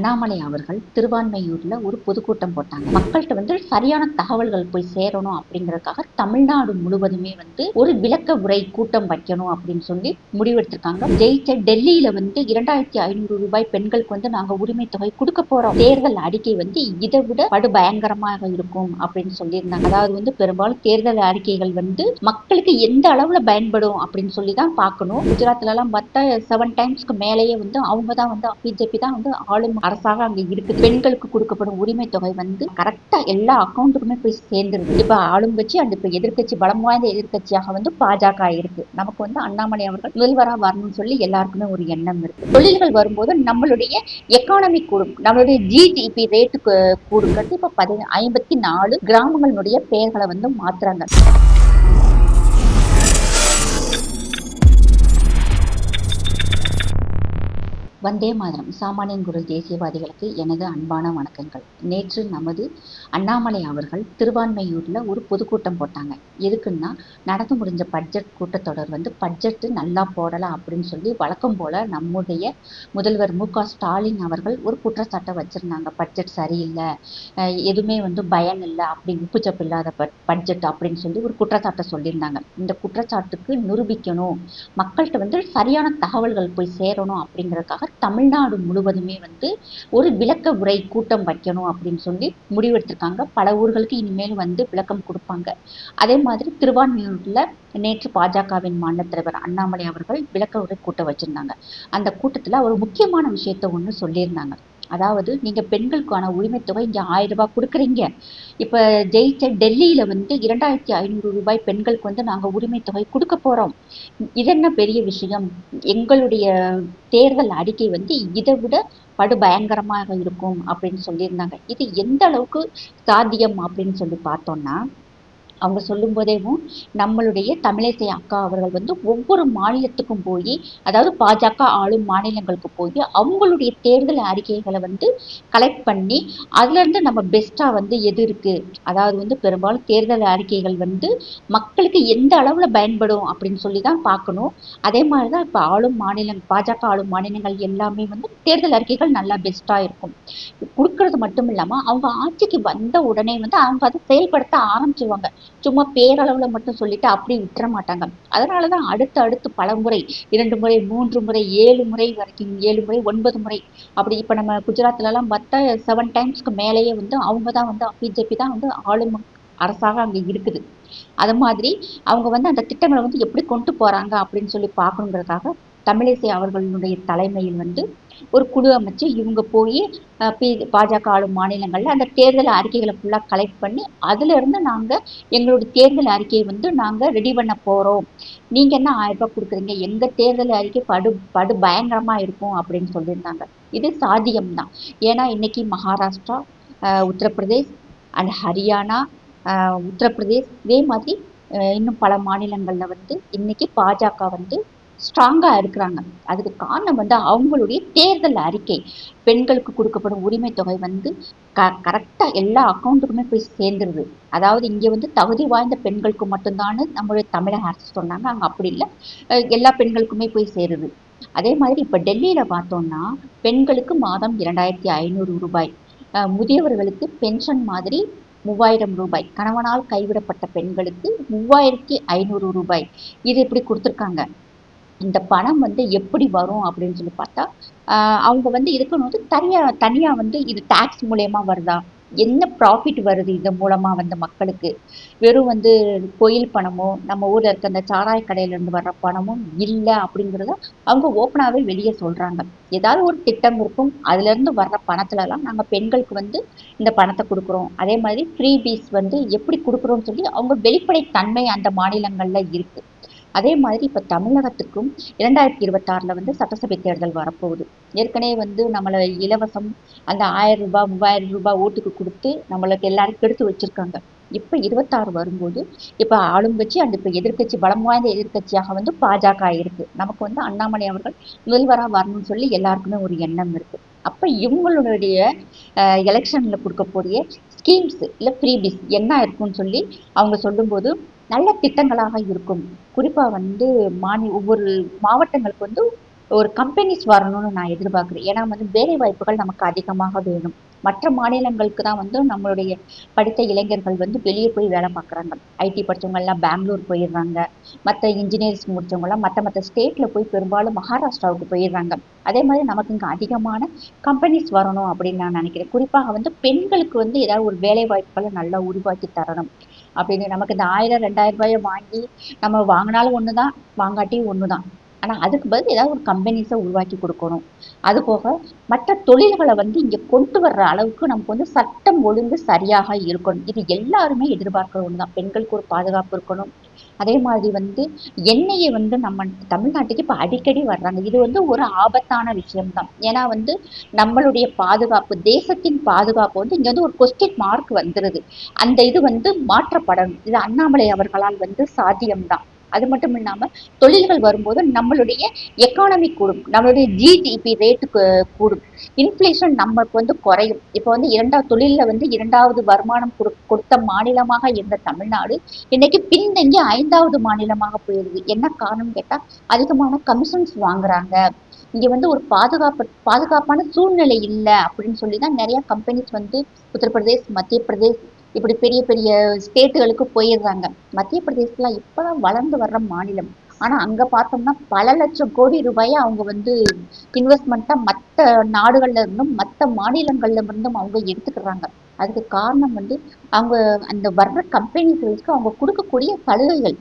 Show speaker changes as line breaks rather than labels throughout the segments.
அண்ணாமலை அவர்கள் திருவான்மையூர்ல ஒரு பொதுக்கூட்டம் போட்டாங்க. மக்கள்கிட்ட வந்து சரியான தகவல்கள் போய் சேரணும் அப்படிங்கறதுக்காக தமிழ்நாடு முழுவதுமே வந்து ஒரு விளக்க உரை கூட்டம் வைக்கணும் அப்படின்னு சொல்லி முடிவெடுத்திருக்காங்க. ஜெயிச்ச டெல்லியில வந்து இரண்டாயிரத்தி ஐநூறு ரூபாய் பெண்களுக்கு வந்து நாங்க உரிமை தொகை கொடுக்க போறோம். தேர்தல் அறிக்கை வந்து இதை விட படு பயங்கரமாக இருக்கும் அப்படின்னு சொல்லியிருந்தாங்க. அதாவது வந்து பெரும்பாலும் தேர்தல் அறிக்கைகள் வந்து மக்களுக்கு எந்த அளவுல பயன்படும் அப்படின்னு சொல்லி தான் பார்க்கணும். குஜராத்ல எல்லாம் பார்த்தா செவன் டைம்ஸ்க்கு மேலேயே வந்து அவங்க தான் வந்து பிஜேபி தான் வந்து ஆளும் அரசாக அங்கே இருக்குது பெண்களுக்கு கொடுக்கப்படும் உரிமை தொகை வந்து கரெக்டா எல்லா அக்கௌண்ட்டுக்குமே போய் சேர்ந்துருது. இப்ப ஆளுங்கட்சி அண்ட் அந்த இப்ப எதிர்க்கட்சி பலம் வாய்ந்த எதிர்க்கட்சியாக வந்து பாஜக இருக்கு. நமக்கு வந்து அண்ணாமலை அவர்கள் முதல்வரா வரணும்னு சொல்லி எல்லாருக்குமே ஒரு எண்ணம் இருக்கு. தொழில்கள் வரும்போது நம்மளுடைய எக்கானமி கூடும். நம்மளுடைய ஜிடிபி ரேட்டு கூடுங்கிறது இப்ப பதி ஐம்பத்தி நாலு கிராமங்களுடைய பெயர்களை வந்து மாத்துறாங்க. வந்தே மாதிரம். சாமானியன் குரல் தேசியவாதிகளுக்கு எனது அன்பான வணக்கங்கள். நேற்று நமது அண்ணாமலை அவர்கள் திருவான்மையூரில் ஒரு பொதுக்கூட்டம் போட்டாங்க. எதுக்குன்னா நடந்து முடிஞ்ச பட்ஜெட் கூட்டத்தொடர் வந்து பட்ஜெட்டு நல்லா போடலாம் அப்படின்னு சொல்லி வழக்கம் போல் நம்முடைய முதல்வர் மு ஸ்டாலின் அவர்கள் ஒரு குற்றச்சாட்டை வச்சுருந்தாங்க. பட்ஜெட் சரியில்லை. எதுவுமே வந்து பயன் இல்லை. அப்படி உப்புச்சப்பு இல்லாத பட்ஜெட் அப்படின்னு சொல்லி ஒரு குற்றச்சாட்டை சொல்லியிருந்தாங்க. இந்த குற்றச்சாட்டுக்கு நிரூபிக்கணும். மக்கள்கிட்ட வந்து சரியான தகவல்கள் போய் சேரணும் அப்படிங்கிறதுக்காக தமிழ்நாடு முழுவதுமே வந்து ஒரு விளக்க உரை கூட்டம் வைக்கணும் அப்படின்னு சொல்லி முடிவெடுத்திருக்காங்க. பல ஊர்களுக்கு இனிமேல் வந்து விளக்கம் கொடுப்பாங்க. அதே மாதிரி திருவான்மையூர்ல நேற்று பாஜகவின் மாநில தலைவர் அண்ணாமலை அவர்கள் விளக்க உரை கூட்டம் வச்சிருந்தாங்க. அந்த கூட்டத்துல ஒரு முக்கியமான விஷயத்த ஒன்று சொல்லியிருந்தாங்க. அதாவது நீங்கள் பெண்களுக்கான உரிமை தொகை ஆயிரம் ரூபாய் கொடுக்குறீங்க. இப்போ ஜெயிச்ச டெல்லியில் வந்து இரண்டாயிரத்தி ஐநூறு ரூபாய் பெண்களுக்கு வந்து நாங்கள் உரிமை தொகை கொடுக்க போகிறோம் இது என்ன பெரிய விஷயம்? எங்களுடைய தேர்தல் அறிக்கை வந்து இதை விட படு பயங்கரமாக இருக்கும் அப்படின்னு சொல்லியிருந்தாங்க. இது எந்த அளவுக்கு சாத்தியம் அப்படின்னு சொல்லி பார்த்தோம்னா அவங்க சொல்லும் போதேவும் நம்மளுடைய தமிழிசை அக்கா அவர்கள் வந்து ஒவ்வொரு மாநிலத்துக்கும் போய் அதாவது பாஜக ஆளும் மாநிலங்களுக்கு போய் அவங்களுடைய தேர்தல் அறிக்கைகளை வந்து கலெக்ட் பண்ணி அதுலேருந்து நம்ம பெஸ்ட்டாக வந்து எது இருக்குது அதாவது வந்து பெரும்பாலும் தேர்தல் அறிக்கைகள் வந்து மக்களுக்கு எந்த அளவில் பயன்படும் அப்படின்னு சொல்லி தான் பார்க்கணும். அதே மாதிரி தான் இப்போ ஆளும் மாநிலம் பாஜக ஆளும் மாநிலங்கள் எல்லாமே வந்து தேர்தல் அறிக்கைகள் நல்லா பெஸ்ட்டாக இருக்கும். கொடுக்கறது மட்டும் இல்லாமல் அவங்க ஆட்சிக்கு வந்த உடனே வந்து அவங்க அதை செயல்படுத்த ஆரம்பிச்சிருவாங்க. சும்மா பேரளவுல மட்டும் சொல்லிட்டு அப்படி விட்டுற மாட்டாங்க. அதனாலதான் அடுத்து அடுத்து பல முறை இரண்டு முறை மூன்று முறை ஏழு முறை வரைக்கும் ஏழு முறை ஒன்பது முறை அப்படி இப்ப நம்ம குஜராத்லலாம் பார்த்தா செவன் டைம்ஸ்க்கு மேலேயே வந்து அவங்க தான் வந்து பிஜேபி தான் வந்து ஆளும் அரசாக அங்க இருக்குது. அது மாதிரி அவங்க வந்து அந்த திட்டங்களை வந்து எப்படி கொண்டு போறாங்க அப்படின்னு சொல்லி பார்க்கணுங்கிறதுக்காக தமிழிசை அவர்களுடைய தலைமையில் வந்து ஒரு குழு அமைச்சு இவங்க போய் பாஜக ஆளும் மாநிலங்களில் அந்த தேர்தல் அறிக்கைகளை ஃபுல்லாக கலெக்ட் பண்ணி அதுல இருந்து நாங்கள் எங்களுடைய தேர்தல் அறிக்கையை வந்து நாங்கள் ரெடி பண்ண போகிறோம் நீங்கள் என்ன ஆயிரம் ரூபாய் கொடுக்குறீங்க? எங்கள் தேர்தல் அறிக்கை படு படு பயங்கரமாக இருக்கும் அப்படின்னு சொல்லியிருந்தாங்க. இது சாத்தியம்தான். ஏன்னா இன்னைக்கு மகாராஷ்டிரா உத்தரப்பிரதேஷ் அண்ட் ஹரியானா உத்தரப்பிரதேஷ் இதே மாதிரி இன்னும் பல மாநிலங்களில் வந்து இன்னைக்கு பாஜக வந்து ஸ்ட்ராங்காக இருக்கிறாங்க. அதுக்கு காரணம் வந்து அவங்களுடைய தேர்தல் அறிக்கை. பெண்களுக்கு கொடுக்கப்படும் உரிமை தொகை வந்து க கரெக்டாக எல்லா அக்கௌண்ட்டுக்குமே போய் சேர்ந்துருது. அதாவது இங்கே வந்து தகுதி வாய்ந்த பெண்களுக்கு மட்டும்தான் நம்மளுடைய தமிழக அரசு சொன்னாங்க. அங்கே அப்படி இல்லை. எல்லா பெண்களுக்குமே போய் சேருது. அதே மாதிரி இப்போ டெல்லியில் பார்த்தோம்னா பெண்களுக்கு மாதம் இரண்டாயிரத்தி ஐநூறு ரூபாய். முதியவர்களுக்கு பென்ஷன் மாதிரி மூவாயிரம் ரூபாய். கணவனால் கைவிடப்பட்ட பெண்களுக்கு மூவாயிரத்தி ஐநூறு ரூபாய். இது இப்படி கொடுத்துருக்காங்க. இந்த பணம் வந்து எப்படி வரும் அப்படின்னு சொல்லி பார்த்தா அவங்க வந்து இதுக்குன்னு வந்து தனியாக தனியாக வந்து இது டேக்ஸ் மூலயமா வருதா? என்ன ப்ராஃபிட் வருது இது மூலமாக வந்து மக்களுக்கு? வெறும் வந்து கோயில் பணமோ நம்ம ஊரில் இருக்க அந்த சாராய கடையிலேருந்து வர்ற பணமும் இல்லை அப்படிங்கிறத அவங்க ஓப்பனாகவே வெளியே சொல்கிறாங்க ஏதாவது ஒரு திட்டம் இருக்கும். அதுலேருந்து வர்ற பணத்துலலாம் நாங்கள் பெண்களுக்கு வந்து இந்த பணத்தை கொடுக்குறோம். அதே மாதிரி ஃப்ரீ பீஸ் வந்து எப்படி கொடுக்குறோம்னு சொல்லி அவங்க வெளிப்படை தன்மை அந்த மாநிலங்களில் இருக்குது அதே மாதிரி இப்போ தமிழகத்துக்கும் இரண்டாயிரத்தி இருபத்தாறில் வந்து சட்டசபை தேர்தல் வரப்போகுது. ஏற்கனவே வந்து நம்மளை இலவசம் அந்த ஆயிரம் ரூபாய் மூவாயிரம் ரூபாய் ஓட்டுக்கு கொடுத்து நம்மளுக்கு எல்லாரும் கெடுத்து வச்சுருக்காங்க. இப்போ இருபத்தாறு வரும்போது இப்போ ஆளுங்கட்சி அந்த இப்போ எதிர்கட்சி பலம் வாய்ந்த எதிர்கட்சியாக வந்து பாஜக இருக்கு. நமக்கு வந்து அண்ணாமலை அவர்கள் முதல்வராக வரணும்னு சொல்லி எல்லாருக்குமே ஒரு எண்ணம் இருக்கு. அப்போ இவங்களுடைய எலெக்ஷனில் கொடுக்கக்கூடிய ஸ்கீம்ஸ் இல்லை ஃப்ரீபிஸ் என்ன இருக்கும்னு சொல்லி அவங்க சொல்லும்போது நல்ல திட்டங்களாக இருக்கும். குறிப்பாக வந்து மாநி ஒவ்வொரு மாவட்டங்களுக்கு வந்து ஒரு கம்பெனிஸ் வரணும்னு நான் எதிர்பார்க்குறேன். ஏன்னா வந்து வேலை வாய்ப்புகள் நமக்கு அதிகமாக வேணும். மற்ற மாநிலங்களுக்கு தான் வந்து நம்மளுடைய படித்த இளைஞர்கள் வந்து வெளியே போய் வேலை பார்க்குறாங்க. ஐடி படித்தவங்கெல்லாம் பெங்களூர் போயிடுறாங்க. மற்ற இன்ஜினியர்ஸ் முடித்தவங்கெல்லாம் மற்ற மற்ற ஸ்டேட்டில் போய் பெரும்பாலும் மகாராஷ்டிராவுக்கு போயிடுறாங்க. அதே மாதிரி நமக்கு இங்கே அதிகமான கம்பெனிஸ் வரணும் அப்படின்னு நான் நினைக்கிறேன். குறிப்பாக வந்து பெண்களுக்கு வந்து ஏதாவது ஒரு வேலை வாய்ப்புகளை நல்லா உருவாக்கி தரணும். அப்படின்னு நமக்கு இந்த ஆயிரம் ரெண்டாயிரம் ரூபாயை வாங்கி நம்ம வாங்கினாலும் ஒன்று தான் வாங்காட்டியும் ஒன்று தான் ஆனால் அதுக்கு பதில் ஏதாவது ஒரு கம்பெனிஸை உருவாக்கி கொடுக்கணும். அது போக மற்ற தொழில்களை வந்து இங்கே கொண்டு வர்ற அளவுக்கு நமக்கு வந்து சட்டம் ஒழுங்கு சரியாக இருக்கணும். இது எல்லாருமே எதிர்பார்க்குற ஒன்று தான் பெண்களுக்கு ஒரு பாதுகாப்பு இருக்கணும். அதே மாதிரி வந்து எண்ணெயை வந்து நம்ம தமிழ்நாட்டுக்கு இப்போ அடிக்கடி வர்றாங்க. இது வந்து ஒரு ஆபத்தான விஷயம்தான். ஏன்னா வந்து நம்மளுடைய பாதுகாப்பு தேசத்தின் பாதுகாப்பு வந்து இங்கே வந்து ஒரு கொஸ்டின் மார்க் வந்துடுது அந்த இது வந்து மாற்றப்படணும். இது அண்ணாமலை அவர்களால் வந்து சாத்தியம்தான். அது மட்டும் இல்லாமல் தொழில்கள் வரும்போது நம்மளுடைய எக்கானமி கூடும். நம்மளுடைய ஜிடிபி ரேட்டு கூடும். இன்ஃப்ளேஷன் நமக்கு வந்து குறையும். இப்போ வந்து இரண்டாவது தொழிலில் வந்து இரண்டாவது வருமானம் கொடு கொடுத்த மாநிலமாக இருந்த தமிழ்நாடு இன்னைக்கு பின்தங்கி ஐந்தாவது மாநிலமாக போயிடுது. என்ன காரணம் கேட்டால் அதிகமான கமிஷன்ஸ் வாங்குறாங்க. இங்க வந்து ஒரு பாதுகாப்பு பாதுகாப்பான சூழ்நிலை இல்லை அப்படின்னு சொல்லி தான் நிறைய கம்பெனிஸ் வந்து உத்தரப்பிரதேஷ் மத்திய பிரதேஷ் இப்படி பெரிய பெரிய ஸ்டேட்டுகளுக்கு போயிடுறாங்க மத்திய பிரதேசத்துல இப்பதான் வளர்ந்து வர்ற மாநிலம். ஆனால் அங்கே பார்த்தோம்னா பல லட்சம் கோடி ரூபாயை அவங்க வந்து இன்வெஸ்ட்மெண்ட்டாக மற்ற நாடுகளில் இருந்தும் மற்ற மாநிலங்களில் இருந்தும் அவங்க எடுத்துக்கிறாங்க. அதுக்கு காரணம் வந்து அவங்க அந்த வர்ற கம்பெனிகளுக்கு அவங்க கொடுக்கக்கூடிய சலுகைகள்.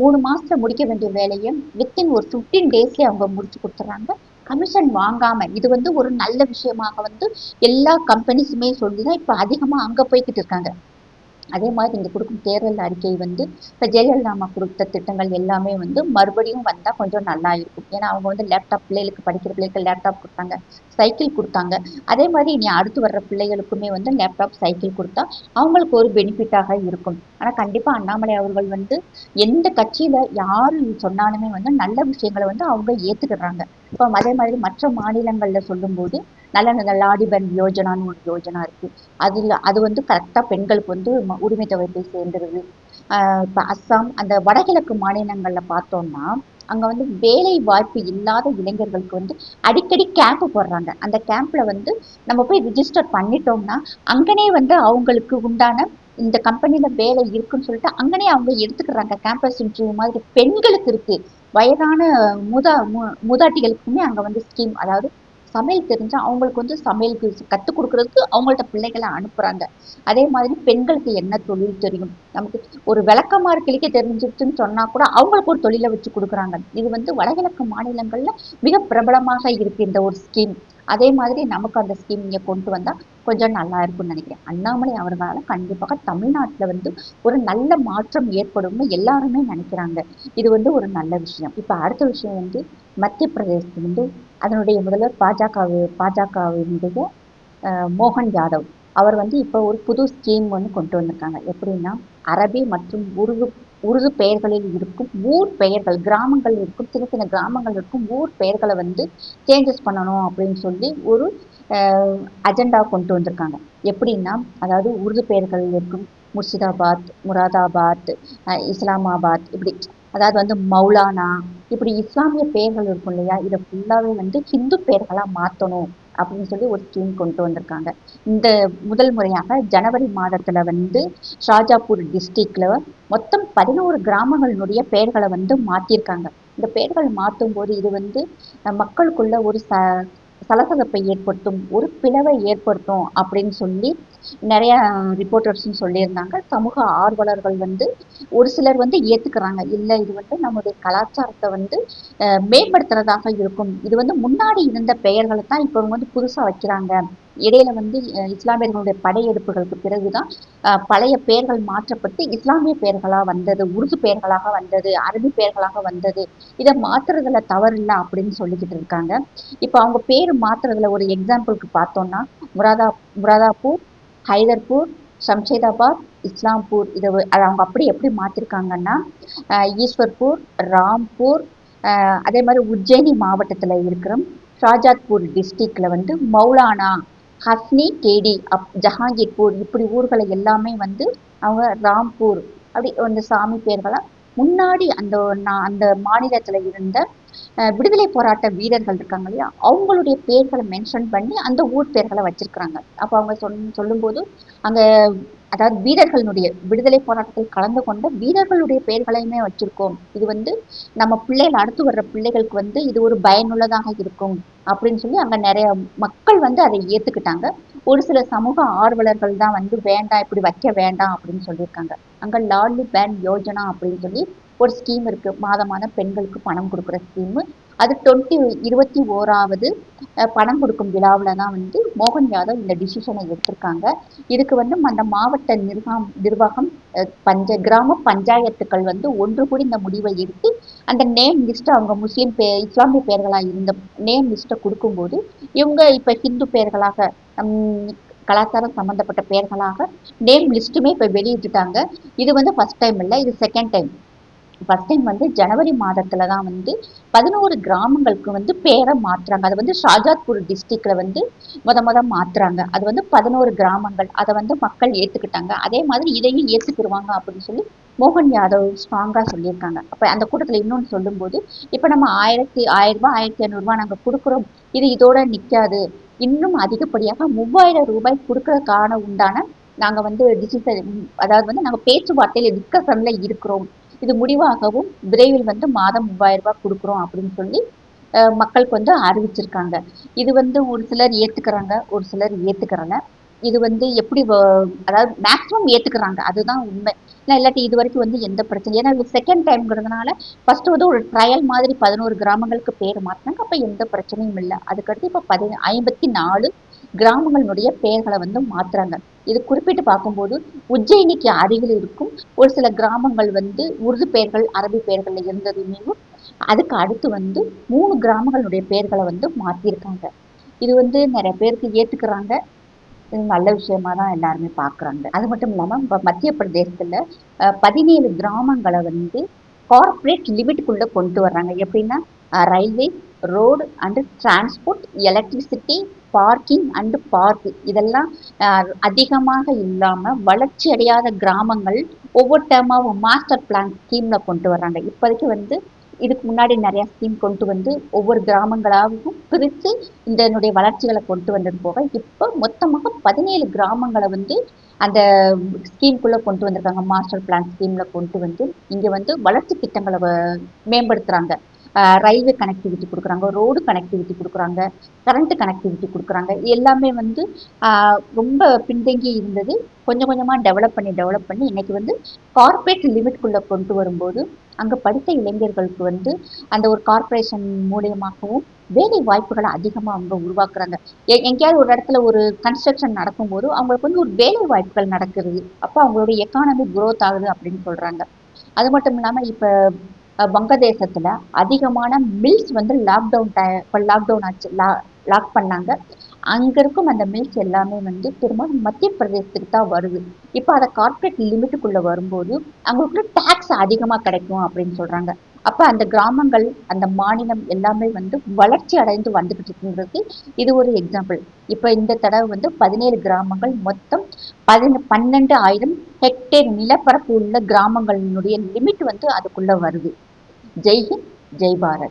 மூணு மாதத்தில் முடிக்க வேண்டிய வேலையை வித்தின் ஒரு ஃபிஃப்டீன் டேஸ்லேயே அவங்க முடிச்சு கொடுத்துட்றாங்க. கமிஷன் வாங்காம இது வந்து ஒரு நல்ல விஷயமாக வந்து எல்லா கம்பெனிஸுமே சொல்லிதான் இப்போ அதிகமாக அங்கே போய்கிட்டு இருக்காங்க. அதே மாதிரி இங்க கொடுக்கும் தேர்தல் அறிக்கை வந்து இப்போ ஜெயலலிதா அம்மா கொடுத்த திட்டங்கள் எல்லாமே வந்து மறுபடியும் வந்தால் கொஞ்சம் நல்லா இருக்கும். ஏன்னா அவங்க வந்து லேப்டாப் பிள்ளைகளுக்கு படிக்கிற பிள்ளைகளுக்கு லேப்டாப் கொடுத்தாங்க சைக்கிள் கொடுத்தாங்க. அதே மாதிரி இனி அடுத்து வர்ற பிள்ளைகளுக்குமே வந்து லேப்டாப் சைக்கிள் கொடுத்தா அவங்களுக்கு ஒரு பெனிஃபிட்டாக இருக்கும். ஆனால் கண்டிப்பாக அண்ணாமலை அவர்கள் வந்து எந்த கட்சியில் யார் சொன்னாலுமே வந்து நல்ல விஷயங்களை வந்து அவங்க ஏற்றுக்கிடுறாங்க இப்போ அதே மாதிரி மற்ற மாநிலங்கள்ல சொல்லும்போது நல்ல நல்ல லாடிபன் யோஜனான்னு ஒரு யோஜனா இருக்கு. அதுல அது வந்து கரெக்டா பெண்களுக்கு வந்து உரிமை தொகை போய் சேர்ந்துருது ஆஹ் அஸ்ஸாம் அந்த வடகிழக்கு மாநிலங்கள்ல பார்த்தோம்னா அங்க வந்து வேலை வாய்ப்பு இல்லாத இளைஞர்களுக்கு வந்து அடிக்கடி கேம்ப் போடுறாங்க. அந்த கேம்ப்ல வந்து நம்ம போய் ரிஜிஸ்டர் பண்ணிட்டோம்னா அங்கனே வந்து அவங்களுக்கு உண்டான இந்த கம்பெனில வேலை இருக்குன்னு சொல்லிட்டு அங்கனே அவங்க எடுத்துக்கிறாங்க. கேம்பஸ் இன்டர்வியூ மாதிரி பெண்களுக்கு இருக்கு. வயதான முத மூ- மூதாட்டிகளுக்குமே அங்க வந்து ஸ்கீம் அதாவது சமையல் தெரிஞ்சா அவங்களுக்கு வந்து சமையலுக்கு கத்துக் கொடுக்கறதுக்கு அவங்கள்ட்ட பிள்ளைகளை அனுப்புறாங்க. அதே மாதிரி பெண்களுக்கு என்ன தொழில் தெரியும்? நமக்கு ஒரு விளக்கமாறு கிளிக்க தெரிஞ்சிருச்சுன்னு சொன்னா கூட அவங்களுக்கு ஒரு தொழிலை வச்சு கொடுக்குறாங்க. இது வந்து வடகிழக்கு மாநிலங்கள்ல மிக பிரபலமாக இருக்கு இந்த ஒரு ஸ்கீம் அதே மாதிரி நமக்கு அந்த ஸ்கீம் இங்கே கொண்டு வந்தால் கொஞ்சம் நல்லா இருக்கும்னு நினைக்கிறேன். அண்ணாமலை அவர்களால் கண்டிப்பாக தமிழ்நாட்டில் வந்து ஒரு நல்ல மாற்றம் ஏற்படும்னு எல்லாருமே நினைக்கிறாங்க. இது வந்து ஒரு நல்ல விஷயம். இப்போ அடுத்த விஷயம் வந்து மத்திய பிரதேசத்துல வந்து அதனுடைய முதல்வர் பாஜக பாஜகவினுடைய மோகன் யாதவ். அவர் வந்து இப்போ ஒரு புது ஸ்கீம் ஒன்று கொண்டு வந்திருக்காங்க. எப்படின்னா அரபி மற்றும் உருது உருது பெயர்களில் இருக்கும் ஊர் பெயர்கள் கிராமங்கள் இருக்கும் சின்ன சின்ன கிராமங்கள் இருக்கும் ஊர் பெயர்களை வந்து சேஞ்சஸ் பண்ணணும் அப்படின்னு சொல்லி ஒரு அஜெண்டா கொண்டு வந்திருக்காங்க. எப்படின்னா அதாவது உருது பெயர்கள் இருக்கும் முர்ஷிதாபாத் முராதாபாத் இஸ்லாமாபாத் இப்படி அதாவது வந்து மௌலானா இப்படி இஸ்லாமிய பெயர்கள் இருக்கும் இல்லையா? இதை ஃபுல்லாவே வந்து ஹிந்து பெயர்களா மாத்தணும் அப்படின்னு சொல்லி ஒரு ஸ்கீம் கொண்டு வந்திருக்காங்க. இந்த முதல் முறையாக ஜனவரி மாதத்துல வந்து ஷாஜாப்பூர் டிஸ்ட்ரிக்ட்ல மொத்தம் பதினோரு கிராமங்களினுடைய பெயர்களை வந்து மாத்திருக்காங்க. இந்த பெயர்கள் மாற்றும் போது இது வந்து மக்களுக்குள்ள ஒரு ச சலசலப்பை ஏற்படுத்தும் ஒரு பிளவை ஏற்படுத்தும் அப்படின்னு சொல்லி நிறைய ரிப்போர்ட்டர்ஸும் சொல்லியிருந்தாங்க. சமூக ஆர்வலர்கள் வந்து ஒரு சிலர் வந்து ஏத்துக்கிறாங்க. இல்லை இது வந்து நம்முடைய கலாச்சாரத்தை வந்து மேம்படுத்துறதாக இருக்கும். இது வந்து முன்னாடி இருந்த பெயர்களை தான் இப்போ வந்து புதுசாக வைக்கிறாங்க. இடையில வந்து இஸ்லாமியர்களுடைய படையெடுப்புகளுக்கு பிறகுதான் பழைய பெயர்கள் மாற்றப்பட்டு இஸ்லாமிய பெயர்களா வந்தது உருது பெயர்களாக வந்தது அரபி பெயர்களாக வந்தது இதை மாத்துறதுல தவறில்லை அப்படின்னு சொல்லிக்கிட்டு இருக்காங்க. இப்போ அவங்க பேர் மாத்துறதுல ஒரு எக்ஸாம்பிளுக்கு பார்த்தோம்னா முராதா முராதாப்பூர் ஹைதர்பூர் ஷம்ஷேதாபாத் இஸ்லாம்பூர் இதை அதை அவங்க அப்படி எப்படி மாத்திருக்காங்கன்னா ஈஸ்வர்பூர் ராம்பூர் அதே மாதிரி உஜ்ஜயினி மாவட்டத்தில் இருக்கிற ஷாஜாத்பூர் டிஸ்ட்ரிக்ட்ல வந்து மௌலானா ஹஸ்னி கேடி அப் ஜஹாங்கீர்பூர் இப்படி ஊர்களை எல்லாமே வந்து அவங்க ராம்பூர். அப்படி அந்த சாமி பேர்களை? முன்னாடி அந்த அந்த மாநிலத்தில் இருந்த விடுதலை போராட்ட வீரர்கள் இருக்காங்க இல்லையா? அவங்களுடைய பேர்களை மென்ஷன் பண்ணி அந்த ஊர் பேர்களை வச்சிருக்கிறாங்க. அப்போ அவங்க சொன் சொல்லும்போது அங்கே அதாவது வீரர்களுடைய விடுதலை போராட்டத்தில் கலந்து கொண்ட வீரர்களுடைய பெயர்களையுமே வச்சிருக்கோம். இது வந்து நம்ம பிள்ளைகள் அடுத்து வர்ற பிள்ளைகளுக்கு வந்து இது ஒரு பயனுள்ளதாக இருக்கும் அப்படின்னு சொல்லி அங்க நிறைய மக்கள் வந்து அதை ஏத்துக்கிட்டாங்க. ஒரு சில சமூக ஆர்வலர்கள் தான் வந்து வேண்டாம் இப்படி வைக்க வேண்டாம் அப்படின்னு சொல்லியிருக்காங்க. அங்க லாட்லி பேன் யோஜனா அப்படின்னு சொல்லி ஒரு ஸ்கீம் இருக்கு. மாதம் மாதம் பெண்களுக்கு பணம் கொடுக்குற ஸ்கீம் அது டுவெண்ட்டி இருபத்தி ஓராவது பணம் கொடுக்கும் விழாவில் தான் வந்து மோகன் யாதவ் இந்த டிசிஷனை எடுத்திருக்காங்க. இதுக்கு வந்து அந்த மாவட்ட நிர்வாகம் நிர்வாகம் பஞ்ச கிராம பஞ்சாயத்துக்கள் வந்து ஒன்று கூடி இந்த முடிவை எடுத்து அந்த நேம் லிஸ்ட்டை அவங்க முஸ்லீம் பே இஸ்லாமிய பெயர்களாக இருந்த நேம் லிஸ்ட்டை கொடுக்கும்போது இவங்க இப்போ ஹிந்து பெயர்களாக கலாச்சாரம் சம்மந்தப்பட்ட பெயர்களாக நேம் லிஸ்ட்டுமே இப்போ வெளியிட்டுட்டாங்க. இது வந்து ஃபஸ்ட் டைம் இல்லை இது செகண்ட் டைம் ஃபர்ஸ்ட் டைம் வந்து ஜனவரி மாதத்துல தான் வந்து பதினோரு கிராமங்களுக்கு வந்து பேரை மாற்றுறாங்க அது வந்து ஷாஜாத்பூர் டிஸ்ட்ரிக்ட்ல வந்து முத முத மாத்துறாங்க. அது வந்து பதினோரு கிராமங்கள். அதை வந்து மக்கள் ஏத்துக்கிட்டாங்க. அதே மாதிரி இதையும் ஏத்துக்கிடுவாங்க அப்படின்னு சொல்லி மோகன் யாதவ் ஸ்ட்ராங்கா சொல்லியிருக்காங்க. அப்ப அந்த கூட்டத்துல இன்னொன்று சொல்லும்போது இப்போ நம்ம ஆயிரத்தி ஆயிரம் ரூபாய் ஆயிரத்தி ஐநூறுரூவா நாங்கள் கொடுக்குறோம். இது இதோட நிற்காது இன்னும் அதிகப்படியாக மூவாயிரம் ரூபாய் கொடுக்கறதுக்கான உண்டான நாங்கள் வந்து டிசிஷன் அதாவது வந்து நாங்கள் பேச்சுவார்த்தையில் டிஸ்கஷனில் இருக்கிறோம். இது முடிவாகவும் விரைவில் வந்து மாதம் மூவாயிரம் ரூபாய் கொடுக்குறோம் அப்படின்னு சொல்லி மக்களுக்கு வந்து அறிவிச்சிருக்காங்க. இது வந்து ஒரு சிலர் ஏத்துக்கிறாங்க ஒரு சிலர் ஏற்றுக்கிறாங்க இது வந்து எப்படி அதாவது மேக்ஸிமம் ஏத்துக்கிறாங்க அதுதான் உண்மை. இல்லை இல்லாட்டி இது வரைக்கும் வந்து எந்த பிரச்சனையும் ஏன்னா இது செகண்ட் டைம்ங்கிறதுனால ஃபஸ்ட்டு வந்து ஒரு ட்ரையல் மாதிரி பதினோரு கிராமங்களுக்கு பேர் மாற்றினாங்க அப்போ எந்த பிரச்சனையும் இல்லை. அதுக்கடுத்து இப்போ பதி ஐம்பத்தி நாலு கிராமங்களுடைய பெயர்களை வந்து மாற்றுறாங்க இது குறிப்பிட்டு பார்க்கும்போது உஜ்ஜயினிக்கு அருகில் இருக்கும் ஒரு சில கிராமங்கள் வந்து உருது பெயர்கள் அரபி பெயர்களில் இருந்ததுமே அதுக்கு அடுத்து வந்து மூணு கிராமங்களுடைய பெயர்களை வந்து மாற்றிருக்காங்க இது வந்து நிறைய பேருக்கு ஏற்றுக்கிறாங்க இது நல்ல விஷயமா தான் எல்லாருமே பார்க்குறாங்க. அது மட்டும் இல்லாமல் இப்போ மத்திய பிரதேசத்தில் பதினேழு கிராமங்களை வந்து கார்ப்பரேட் லிமிட்டுக்குள்ளே கொண்டு வர்றாங்க. எப்படின்னா railway road and transport electricity parking and park இதெல்லாம் அதிகமாக இல்லாமல் வளர்ச்சி அடையாத கிராமங்கள் ஒவ்வொரு டைமாகவும் மாஸ்டர் பிளான் ஸ்கீமில் கொண்டு வர்றாங்க. இப்போதைக்கு வந்து இதுக்கு முன்னாடி நிறையா ஸ்கீம் கொண்டு வந்து ஒவ்வொரு கிராமங்களாகவும் பிரித்து இதனுடைய வளர்ச்சிகளை கொண்டு வந்தது போக இப்போ மொத்தமாக பதினேழு கிராமங்களை வந்து அந்த ஸ்கீம்குள்ளே கொண்டு வந்திருக்காங்க. மாஸ்டர் பிளான் ஸ்கீமில் கொண்டு வந்து இங்கே வந்து வளர்ச்சி திட்டங்களை மேம்படுத்துகிறாங்க மேம்படுத்துறாங்க. ரயில்வே கனெக்டிவிட்டி கொடுக்குறாங்க ரோடு கனெக்டிவிட்டி கொடுக்குறாங்க கரண்ட் கனெக்டிவிட்டி கொடுக்குறாங்க. எல்லாமே வந்து ரொம்ப பின்தங்கி இருந்தது. கொஞ்சம் கொஞ்சமாக டெவலப் பண்ணி டெவலப் பண்ணி இன்னைக்கு வந்து கார்ப்பரேட் லிமிட்குள்ளே கொண்டு வரும்போது அங்கே படித்த இளைஞர்களுக்கு வந்து அந்த ஒரு கார்ப்பரேஷன் மூலியமாகவும் வேலை வாய்ப்புகளை அதிகமாக அவங்க உருவாக்குறாங்க. எ- எங்கேயாவது ஒரு இடத்துல ஒரு கன்ஸ்ட்ரக்ஷன் நடக்கும்போது அவங்களுக்கு வந்து ஒரு வேலை வாய்ப்புகள் நடக்குது. அப்போ அவங்களோட எக்கானமி குரோத் ஆகுது அப்படின்னு சொல்கிறாங்க அது மட்டும் இல்லாமல் இப்போ வங்கதேசத்துல அதிகமான மில்ஸ் வந்து லாக்டவுன் டை இப்போ லாக்டவுன் ஆச்சு லா லாக் பண்ணாங்க. அங்க இருக்கும் அந்த மில்ஸ் எல்லாமே வந்து திரும்ப மத்திய பிரதேசத்துக்கு தான் வருது. இப்போ அதை கார்ப்பரேட் லிமிட்டுக்குள்ள வரும்போது அவங்களுக்கு டேக்ஸ் அதிகமாக கிடைக்கும் அப்படின்னு சொல்றாங்க. அப்ப அந்த கிராமங்கள் அந்த மாநிலம் எல்லாமே வந்து வளர்ச்சி அடைந்து வந்துகிட்டு இருக்குங்கிறது இது ஒரு எக்ஸாம்பிள் இப்போ இந்த தடவை வந்து பதினேழு கிராமங்கள் மொத்தம் பதின பன்னெண்டு ஆயிரம் ஹெக்டேர் நிலப்பரப்பு உள்ள கிராமங்களினுடைய லிமிட் வந்து அதுக்குள்ள வருது. जय हिंद जय भारत।